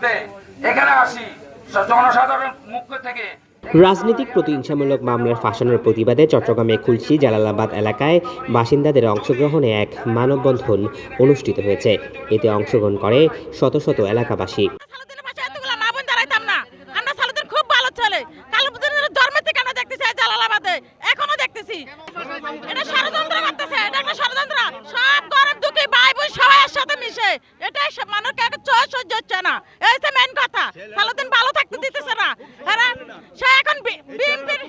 স্বার্থে এখানে আসি। জনসাধারণ মুখ্য থেকে রাজনৈতিক প্রতিহিংসামূলক মামলার ফাঁসানোর প্রতিবাদে চট্টগ্রামে খুলশি জালালাবাদ এলাকায় বাসিন্দাদের অংশগ্রহণে এক মানববন্ধন অনুষ্ঠিত হয়েছে। এতে অংশগ্রহণ করে শত শত এলাকাবাসী। এখনও দেখতেছি। এটা ষড়যন্ত্র করতেছে। এটা একটা ষড়যন্ত্র সব গরিব দুঃখী ভাই বোন সবাই একসাথে মিশে এটাই সব মানুষকে একটা চয় সহ্য হচ্ছে না। এই হচ্ছে মেন কথা সালুদ্দিন ভালো থাকতে দিতেছে না। এরা সে এখন বিএনপির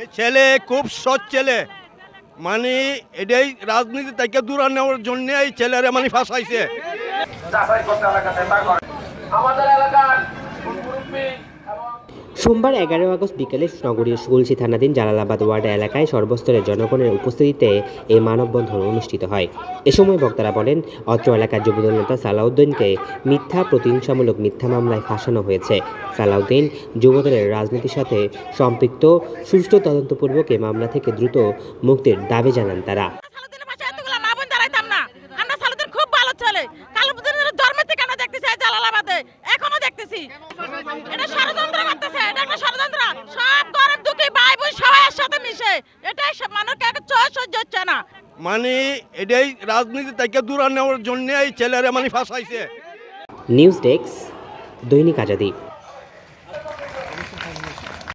এই ছেলে খুব সৎ ছেলে। মানে এটাই রাজনীতি থেকে দূরে নেওয়ার জন্য এই ছেলেরা মানে ফাঁসাইছে। যাচাই করতে এলাকাতে তা করে আমাদের এলাকার মুরব্বী এবং সোমবার এগারো আগস্ট বিকেলে নগরীর সুলসি থানাধীন জালালাবাদ ওয়ার্ড এলাকায় সর্বস্তরের জনগণের উপস্থিতিতে এই মানববন্ধন অনুষ্ঠিত হয়। এ সময় বক্তারা বলেন, অত্র এলাকার যুবদল নেতা সালাউদ্দিনকে মিথ্যা, প্রতিহিংসামূলক মিথ্যা মামলায় ফাঁসানো হয়েছে। সালাউদ্দিন যুবদলের রাজনীতির সাথে সম্পৃক্ত। সুষ্ঠু তদন্তপূর্বক এ মামলা থেকে দ্রুত মুক্তির দাবি জানান তারা। খুব ভালো দেখতেছি এই জালালাবাদে। এখনও দেখতেছি। এটা ষড়যন্ত্র করতেছে এটা একটা ষড়যন্ত্র। সব গরিব দুঃখী ভাই বোন সবাই একসাথে মিশে। এটাই সব মানুষকে একটা চয় সহ্য হচ্ছে না। মানে এটাই রাজনীতি থেকে দূরে নেওয়ার জন্য এই ছেলেরা মানে ফাঁসাইছে। নিউজ ডেস্ক দৈনিক আজাদি।